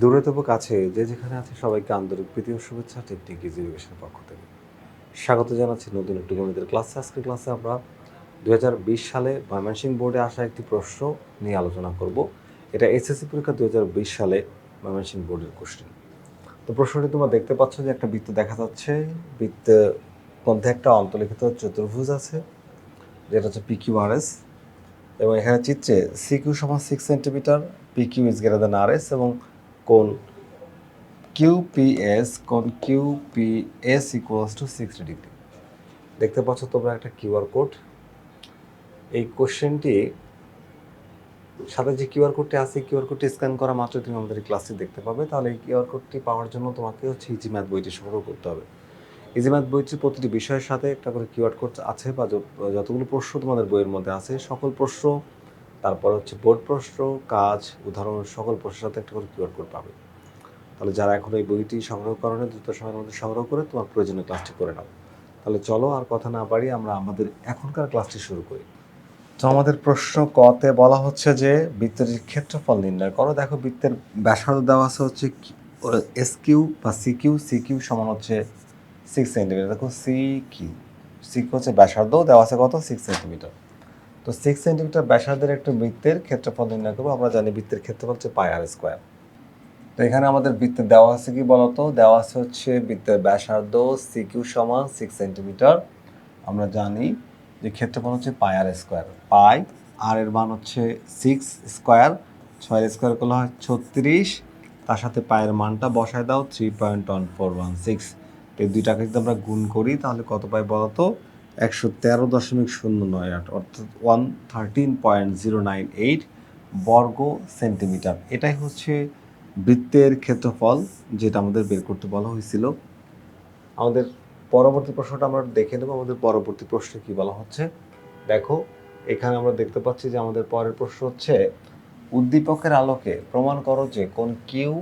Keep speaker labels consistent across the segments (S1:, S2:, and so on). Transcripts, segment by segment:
S1: দূরে তবু কাছে যে যেখানে আছে সবাইকে আন্তরিক প্রীতি ও শুভেচ্ছা টেকনিক ইজ পক্ষ থেকে। স্বাগত জানাচ্ছি নতুন একটি গণিতের ক্লাসে। আজকের ক্লাসে আমরা দু হাজার বিশ সালে ময়মনসিংহ বোর্ডে আসা একটি প্রশ্ন নিয়ে আলোচনা করব। এটা এসএসসি পরীক্ষা দু বিশ সালে ময়মনসিংহ বোর্ডের কোশ্চেন তো প্রশ্নটি তোমরা দেখতে পাচ্ছ যে একটা বৃত্ত দেখা যাচ্ছে। বৃত্তের মধ্যে একটা অন্তলিখিত চতুর্ভুজ আছে, যেটা হচ্ছে পিকিউ আর এস এবং এখানে চিত্রে সিকিউ সমান six centimetre P Q is greater than R S এবং কোন কিউপিএস কোন Q P S equals to sixty degree দেখতে পাচ্ছ তোমরা একটা কিউআর কোড এই কোশ্চেনটি সাথে যে কিউআর কোডটি আছে কিউআর কোডটি স্ক্যান করা মাত্র তুমি আমাদের এই ক্লাসটি দেখতে পাবে। তাহলে এই কিউআর কোডটি পাওয়ার জন্য তোমাকে হচ্ছে ইজি ম্যাথ বইটি সংগ্রহ করতে হবে। ইজি ম্যাথ বইটির প্রতিটি বিষয়ের সাথে একটা করে কিউআর কোড আছে বা যতগুলো প্রশ্ন তোমাদের বইয়ের মধ্যে আছে, সকল প্রশ্ন তারপর হচ্ছে বোর্ড প্রশ্ন, কাজ, উদাহরণ, সকল প্রশ্নের সাথে একটা করে কিউআর কোড পাবে। তাহলে যারা এখন এই বইটি সংগ্রহ করেনি দ্রুত সময়ের মধ্যে সংগ্রহ করে তোমার প্রয়োজনীয় ক্লাসটি করে নাও। তাহলে চলো আর কথা না পারি আমরা আমাদের এখনকার ক্লাসটি শুরু করি। তো আমাদের প্রশ্ন কতে বলা হচ্ছে যে, বৃত্তের ক্ষেত্রফল নির্ণয় করো। দেখো বৃত্তের ব্যাসার্ধ দেওয়া আছে হচ্ছে এস কিউ বা সি কিউ সি কিউ সমান হচ্ছে সিক্স সেন্টিমিটার দেখো সি কিউ সি হচ্ছে ব্যাসার্ধ দেওয়া আছে কত? সিক্স সেন্টিমিটার তো সিক্স সেন্টিমিটার ব্যাসার্ধের একটা বৃত্তের ক্ষেত্রফল নির্ণয় করব। আমরা জানি বৃত্তের ক্ষেত্রফল হচ্ছে পাই আর স্কোয়ার তো এখানে আমাদের বৃত্তের দেওয়া আছে কি বলতো? দেওয়া আছে হচ্ছে বৃত্তের ব্যাসার্ধ সিকিউ সমান সিক্স সেন্টিমিটার আমরা জানি যে ক্ষেত্রফল হচ্ছে পাই আর স্কোয়ার পাই আর এর মান হচ্ছে সিক্স স্কোয়ার ছয়ের স্কোয়ার করলে হয় ছত্রিশ। তার সাথে পায়ের মানটা বসায় দাও three point one four one six এই দুইটাকে যদি আমরা গুণ করি, তাহলে কত পাই বলতো? একশো তেরো দশমিক শূন্য নয় আট, অর্থাৎ one thirteen point zero nine eight বর্গ সেন্টিমিটার। এটাই হচ্ছে বৃত্তের ক্ষেত্রফল যেটা আমাদের বের করতে বলা হয়েছিল। আমাদের পরবর্তী প্রশ্নটা আমরা দেখে নেব, আমাদের পরবর্তী প্রশ্নে কি বলা হচ্ছে। দেখো, এখানে আমরা দেখতে পাচ্ছি যে আমাদের পরের প্রশ্ন হচ্ছে, উদ্দীপকের আলোকে প্রমাণ করো যে কোন Q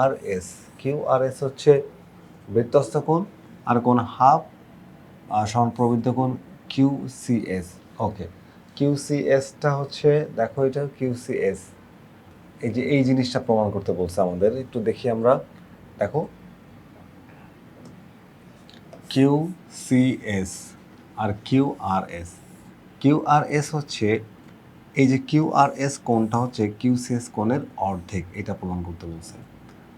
S1: R S, Q R S হচ্ছে বৃত্তস্থ কোণ আর কোন হাফ সমান প্রবৃদ্ধ কোণ Q C S okay Q C এসটা হচ্ছে, দেখো এটা কিউ সি এস এই যে, এই জিনিসটা প্রমাণ করতে বলছে আমাদের, একটু দেখি আমরা। দেখো। কিউ সি এস আর Q R S Q R S হচ্ছে, এই যে কিউ আর এস কোনটা হচ্ছে কিউ সি এস কোণের অর্ধেক, এটা প্রমাণ করতে বলছে।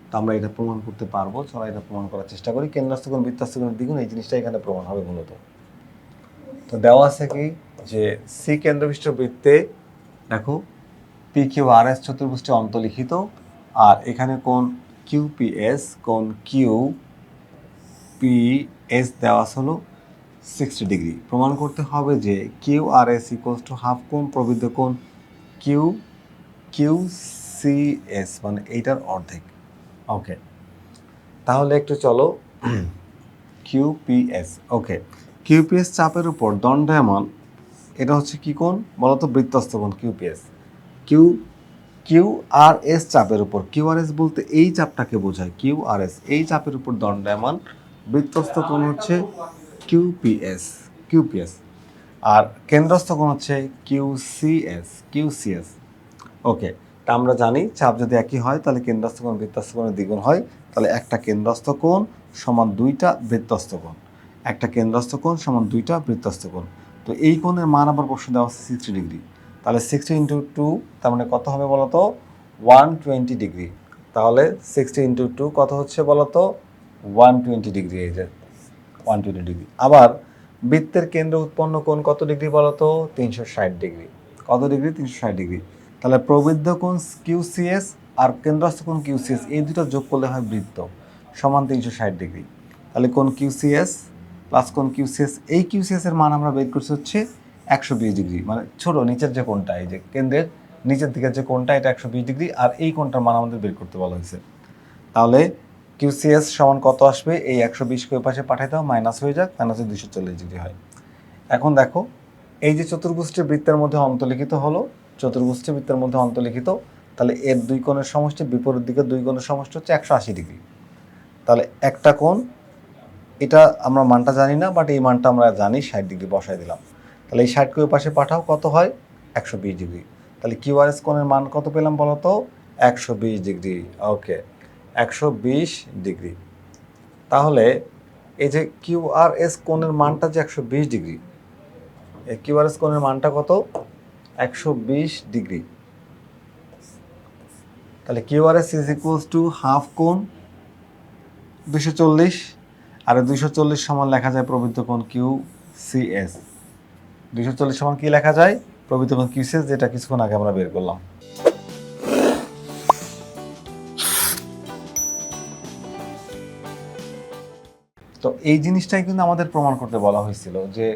S1: তো আমরা এটা প্রমাণ করতে পারব। চলো এটা প্রমাণ করার চেষ্টা করি। কেন্দ্রস্থ কোণ বৃত্তাস্থ দ্বিগুণ, এই জিনিসটা এখানে প্রমাণ হবে মূলত। তো দেওয়া আছে কি যে, সি কেন্দ্রবিষ্ট বৃত্তে, দেখো পি কিউ আর এস চতুর্ভুজটি অন্তলিখিত আর এখানে কোন কিউ পি এস কোন কিউ পি এস দেওয়া হলো সিক্সটি ডিগ্রি প্রমাণ করতে হবে যে Q R S equals to half কোণ, প্রবৃদ্ধ কোণ কিউ কিউ সি এস মানে এইটার অর্ধেক। ওকে তাহলে একটু চলো। কিউপিএস ওকে কিউপিএস চাপের উপর দণ্ডায়মান, এটা হচ্ছে কি কোণ? বলতো বৃত্তস্থ কোণ QPS Q Q R S চাপের উপর কিউ আর এস বলতে এই চাপটাকে বোঝায় কিউ আর এস এই চাপের উপর দণ্ডায়মান বৃত্তস্থ কোণ হচ্ছে কিউপিএস কিউপিএস আর কেন্দ্রস্থ কোণ হচ্ছে কিউসিএস কিউসিএস ওকে তা আমরা জানি, চাপ যদি একই হয়, তাহলে কেন্দ্রস্থ কোণ বৃত্তস্থ কোণের দ্বিগুণ হয়। তাহলে একটা কেন্দ্রস্থ কোণ সমান দুইটা বৃত্তস্থ কোণ। একটা কেন্দ্রস্থ কোণ সমান দুইটা বৃত্তস্থ কোণ। তো এই কোণের মান আবার প্রশ্ন দেওয়া আছে সিক্সটি ডিগ্রি তাহলে সিক্সটি ইন্টু টু তার মানে কত হবে বলতো? ওয়ান টোয়েন্টি ডিগ্রি তাহলে সিক্সটি ইন্টু টু কত হচ্ছে বলতো? ওয়ান টোয়েন্টি ডিগ্রি এই যে ওয়ান টোয়েন্টি ডিগ্রি আবার বৃত্তের কেন্দ্র উৎপন্ন কোণ কত ডিগ্রি বলতো? তিনশো ষাট ডিগ্রি কত ডিগ্রি তিনশো ষাট ডিগ্রি তাহলে প্রবৃদ্ধ কোণ কিউসিএস আর কেন্দ্রস্থ কোণ কিউসিএস এই দুটো যোগ করলে হয় বৃত্ত, সমান তিনশো ষাট ডিগ্রি। তাহলে কোণ কিউসিএস প্লাস কোণ কিউসিএস এই কিউসিএস এর মান আমরা বের করছি হচ্ছে একশো বিশ ডিগ্রি। মানে ছোট, নিচের যে কোণটা, এই যে কেন্দ্রের নিচের দিকের যে কোণটা, এটা একশো বিশ ডিগ্রি আর এই কোণটার মান আমাদের বের করতে বলা হয়েছে। তাহলে কিউসিএস সমান কত আসবে? এই একশো বিশকে ওই পাশে পাঠাই দাও মাইনাস হয়ে যাক মাইনাসে দুশো চল্লিশ ডিগ্রি হয়। এখন দেখো, এই যে চতুর্ভুজটি বৃত্তের মধ্যে অন্তলিখিত হলো চতুর্ভুজটি বৃত্তের মধ্যে অন্তলিখিত তাহলে এর দুই কোণের সমষ্টি, বিপরীত দিকে দুই কোণের সমষ্টি হচ্ছে একশো আশি ডিগ্রি। তাহলে একটা কোণ, এটা আমরা মানটা জানি না বাট এই মানটা আমরা জানি, ষাট ডিগ্রি বসাই দিলাম। তাহলে এই ষাটকে ওই পাশে পাঠাও, কত হয়? একশো বিশ ডিগ্রি। তাহলে কিউআরএস কোণের মান কত পেলাম বলো তো? একশো বিশ ডিগ্রি। ওকে, একশো বিশ ডিগ্রি। তাহলে এই যে কিউআরএস কোণের মানটা যে একশো বিশ ডিগ্রি, এই কিউ আর এস কোণের মানটা কত? একশো বিশ ডিগ্রি। তাহলে Q R S is equals to half কোণ দুশো চল্লিশ আর দুইশো চল্লিশ সমান লেখা যায় প্রবৃত্ত কোণ কিউ সি এস। দুইশো চল্লিশ সমান কি লেখা যায়? প্রবৃত্ত কোণ কিউ সি যেটা কিছুক্ষণ আগে আমরা বের করলাম। তো এই জিনিসটাই কিন্তু আমাদের প্রমাণ করতে বলা হয়েছিল যে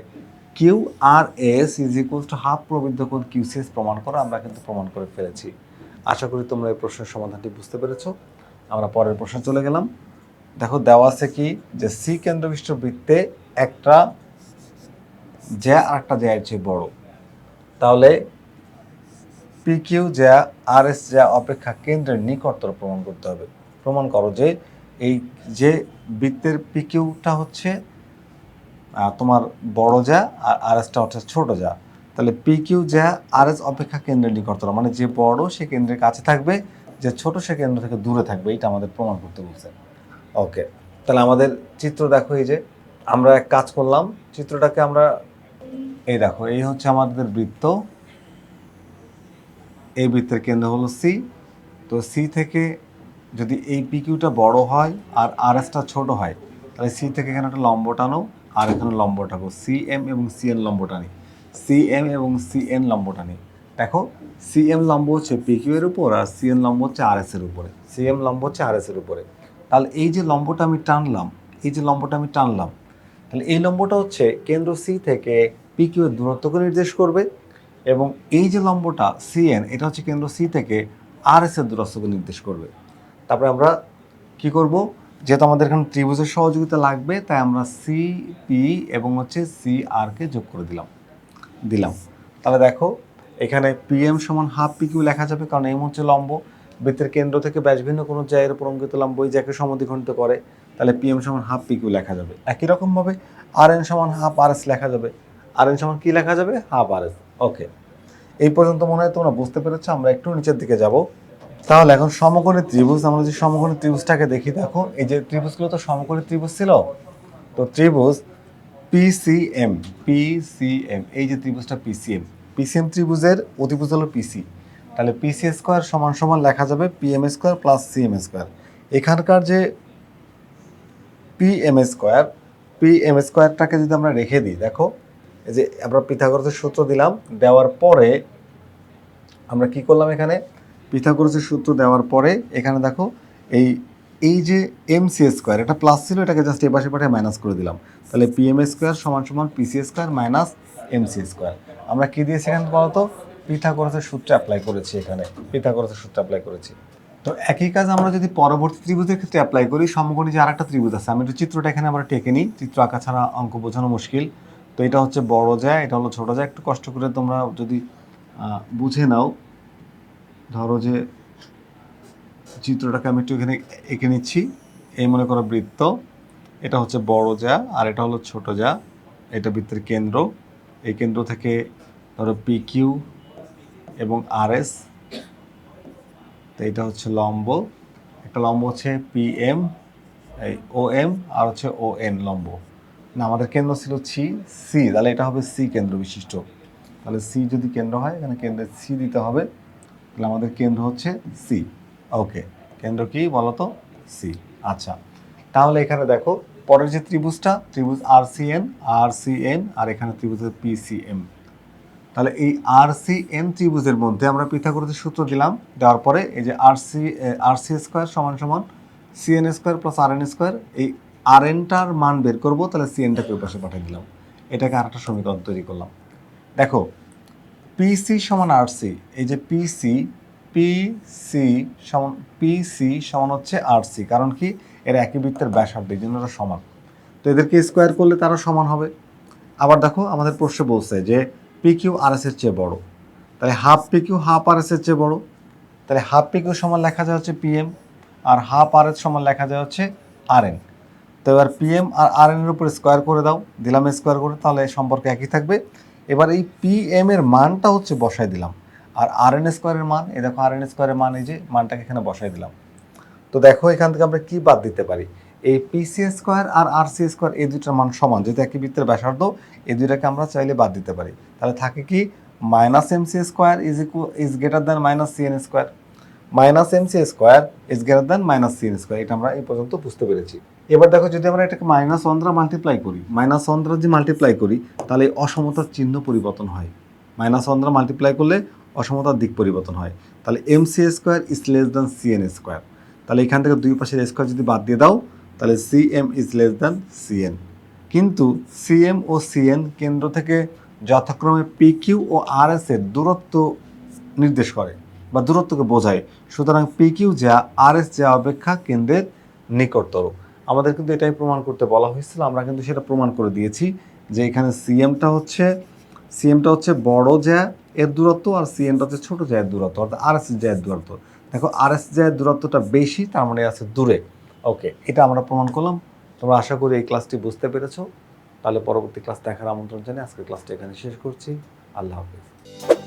S1: Q R S is equal to half প্রবৃদ্ধ কোণ কিউসিএস প্রমাণ করা, আমরা কিন্তু প্রমাণ করে ফেলেছি। আশা করি তোমরা এই প্রশ্নের সমাধানটি বুঝতে পেরেছ। আমরা পরের প্রশ্নে চলে গেলাম। দেখো, দেওয়া আছে কি যে সি কেন্দ্রবিষ্ট বৃত্তে একটা জ্যা আর একটা জ্যা এর চেয়ে বড়। তাহলে পি কিউ জ্যা আর এস জ্যা অপেক্ষা কেন্দ্রের নিকটতর প্রমাণ করতে হবে। প্রমাণ করো যে এই যে বৃত্তের পি কিউটা হচ্ছে তোমার বড় যা আর আর এসটা হচ্ছে ছোট যা। তাহলে পি কিউ যা আর এস অপেক্ষা কেন্দ্রের নিকটতর মানে যে বড় সে কেন্দ্রের কাছে থাকবে, যে ছোট সে কেন্দ্র থেকে দূরে থাকবে এটা আমাদের প্রমাণ করতে বলছে। ওকে তাহলে আমাদের চিত্র দেখো এই যে, আমরা এক কাজ করলাম, চিত্রটাকে আমরা এই দেখো, এই হচ্ছে আমাদের বৃত্ত। এই বৃত্তের কেন্দ্র হলো সি তো সি থেকে যদি এই পিকিউটা বড় হয় আর আর এসটা ছোট হয়, তাহলে সি থেকে এখানে একটা লম্ব টানো। আর এখানে লম্ব টানো সি এম এবং সি এন লম্ব টানি সি এম এবং সি এন লম্ব টানি দেখো সি এম লম্ব হচ্ছে পিকিউ এর উপর আর সি এন লম্ব হচ্ছে আর এস এর উপরে। সি এম লম্ব হচ্ছে আর এস এর উপরে। তাহলে এই যে লম্বটা আমি টানলাম, এই যে লম্বটা আমি টানলাম, তাহলে এই লম্বটা হচ্ছে কেন্দ্র সি থেকে পিকিউ এর দূরত্বকে নির্দেশ করবে এবং এই যে লম্বটা সি এন এটা হচ্ছে কেন্দ্র সি থেকে আর এস এর দূরত্বকে নির্দেশ করবে। তারপরে আমরা কি করব? যেহেতু আমাদের এখানে ত্রিভুজের সহযোগিতা লাগবে, তাই আমরা সি পি এবং হচ্ছে সি আর কে যোগ করে দিলাম। দিলাম। তাহলে দেখো, এখানে পিএম সমান হাফ পি কিউ লেখা যাবে, কারণ এম হচ্ছে লম্ব। বৃত্তের কেন্দ্র থেকে ব্যাস ব্যাসভিন্ন কোনো জায়গার উপর অঙ্কিত লম্ব, এই যাকে সমদ্বিখণ্ডিত করে, তাহলে পিএম সমান হাফ পি কিউ লেখা যাবে। একই রকমভাবে আর এন সমান হাফ আর এস লেখা যাবে। আর এন সমান কি লেখা যাবে? হাফ আর এস ওকে এই পর্যন্ত মনে হয় তোমরা বুঝতে পেরেছ, আমরা একটু নিচের দিকে যাব। তাহলে এখন সমকোণী ত্রিভুজ, আমরা যে সমকোণী ত্রিভুজটাকে দেখি, দেখো, এই যে ত্রিভুজগুলো তো সমকোণী ত্রিভুজ ছিল। তো ত্রিভুজ পিসিএম পিসিএম এই যে ত্রিভুজটা পিসিএম পিসিএম ত্রিভুজের অতিভুজ হলো পিসি তাহলে পিসি স্কোয়ার সমান সমান লেখা যাবে PM square plus CM square এখানকার যে পিএম স্কোয়ার পিএম স্কোয়ারটাকে যদি আমরা রেখে দিই, দেখো, এই যে আমরা পিথাগোরাসের সূত্র দিলাম, দেওয়ার পরে আমরা কি করলাম এখানে? পিথাগোরাসের সূত্র দেওয়ার পরে এখানে দেখো এই এই যে এম সি স্কোয়ার এটা প্লাস ছিল, এটাকে জাস্ট এপাশে পাঠিয়ে মাইনাস করে দিলাম। তাহলে পি এম স্কোয়ার সমান সমান PC square minus M C square আমরা কী দিয়ে সেখানে বলতো? পিথাগোরাসের সূত্র অ্যাপ্লাই করেছি এখানে, পিথাগোরাসের সূত্র অ্যাপ্লাই করেছি। তো একই কাজ আমরা যদি পরবর্তী ত্রিভুজের ক্ষেত্রে অ্যাপ্লাই করি, সমকোণী যে আরেকটা ত্রিভুজ আছে, আমি একটু চিত্রটা এখানে আমরা টেকে নিই, চিত্র আঁকা ছাড়া অঙ্ক বোঝানো মুশকিল। তো এটা হচ্ছে বড় যায়, এটা হলো ছোটো যায়, একটু কষ্ট করে তোমরা যদি বুঝে নাও। ধরো যে চিত্রটাকে আমি একটু এখানে এঁকে নিচ্ছি। এই মনে করো বৃত্ত। এটা হচ্ছে বড় যা, আর এটা হলো ছোট যা। এটা বৃত্তের কেন্দ্র। এই কেন্দ্র থেকে ধরো পি কিউ এবং আর এস তো এটা হচ্ছে লম্ব। একটা লম্ব হচ্ছে পি এম এই ও এম আর হচ্ছে ও এন লম্ব। না, আমাদের কেন্দ্র ছিল সি সি তাহলে এটা হবে সি কেন্দ্র বিশিষ্ট। তাহলে সি যদি কেন্দ্র হয়, এখানে কেন্দ্রে সি দিতে হবে। তাহলে আমাদের কেন্দ্র হচ্ছে সি ওকে কেন্দ্র কি বলতো? সি আচ্ছা। তাহলে এখানে দেখো, পরের যে ত্রিভুজটা, ত্রিভুজ R C N R C N আর এখানে ত্রিভুজের পি সি এম তাহলে এই আর সি এন ত্রিভুজের মধ্যে আমরা পিথাগোরাসের সূত্র দিলাম, দেওয়ার পরে এই যে R C R C square সমান সমান C N square plus R N square এই আর এনটার মান বের করব, তাহলে সি এনটাকে ওই পাশে পাঠিয়ে দিলাম। এটাকে আরেকটা সমীকরণ তৈরি করলাম। দেখো পিসি সমান আরসি এই যে পিসি পিসি সমান পিসি সমান হচ্ছে আরসি কারণ কি? এর একই বৃত্তের ব্যাসার্ধ, এই জন্য এরা সমান। তো এদেরকে স্কোয়ার করলে তারা সমান হবে। আবার দেখো, আমাদের প্রশ্নে বলছে যে পি কিউ আর এস এর চেয়ে বড়। তাহলে half P Q half R S এর চেয়ে বড়। তাহলে হাফ পি কিউ সমান লেখা যায় হচ্ছে পিএম আর হাফ আর এস সমান লেখা যায় হচ্ছে আর এন তো এবার পিএম আর আর এন এর উপর স্কোয়ার করে দাও, দিলাম স্কোয়ার করে, তাহলে সম্পর্ক একই থাকবে। এবার এই পি এম এর মানটা হচ্ছে বসাই দিলাম। আর আর এন স্কোয়ারের মান এই দেখো আর এন স্কোয়ারের মান এই যে, মানটাকে এখানে বসাই দিলাম। তো দেখো এখান থেকে আমরা কি বাদ দিতে পারি? এই পিসি স্কোয়ার আর আর সি স্কোয়ার এই দুইটার মান সমান, যেহেতু একই বৃত্তের ব্যাসার্ধ, এই দুইটাকে আমরা চাইলে বাদ দিতে পারি। তাহলে থাকে কি minus M C square is equal is greater than minus C N square minus M C square is greater than minus C square, এটা আমরা এই পর্যন্ত বুঝতে পেরেছি। এবার দেখো যদি আমরা এটাকে মাইনাস ওয়ান দ্বারা মাল্টিপ্লাই করি, মাইনাস ওয়ান দ্বারা যদি মাল্টিপ্লাই করি, তাহলে অসমতার চিহ্ন পরিবর্তন হয়। মাইনাস ওয়ান দ্বারা মাল্টিপ্লাই করলে অসমতার দিক পরিবর্তন হয়। তাহলে M C square is less than C N square. তাহলে এখান থেকে দুই পাশের স্কোয়ার যদি বাদ দিয়ে দাও, তাহলে C M is less than C N. কিন্তু সি এম ও সি এন কেন্দ্র থেকে যথাক্রমে পি কিউ ও আর এস এর দূরত্ব নির্দেশ করে। বা দূরত্বকে বোঝায়। সুতরাং পি কিউ যা আর এস যা অপেক্ষা কেন্দ্রের নিকটতর। আমাদের কিন্তু এটাই প্রমাণ করতে বলা হয়েছিল, আমরা কিন্তু সেটা প্রমাণ করে দিয়েছি যে এখানে সিএমটা হচ্ছে সিএমটা হচ্ছে বড় জ্যা এর দূরত্ব আর সিএমটা হচ্ছে ছোটো জ্যায়ের দূরত্ব, অর্থাৎ আর এস জ্যায়ের দূরত্ব। দেখো আর এস জ্যায়ের দূরত্বটা বেশি, তার মানে আছে দূরে। ওকে এটা আমরা প্রমাণ করলাম। তোমরা আশা করি এই ক্লাসটি বুঝতে পেরেছ। তাহলে পরবর্তী ক্লাস দেখার আমন্ত্রণ জানিয়ে আজকের ক্লাসটা এখানে শেষ করছি। আল্লাহ হাফিজ।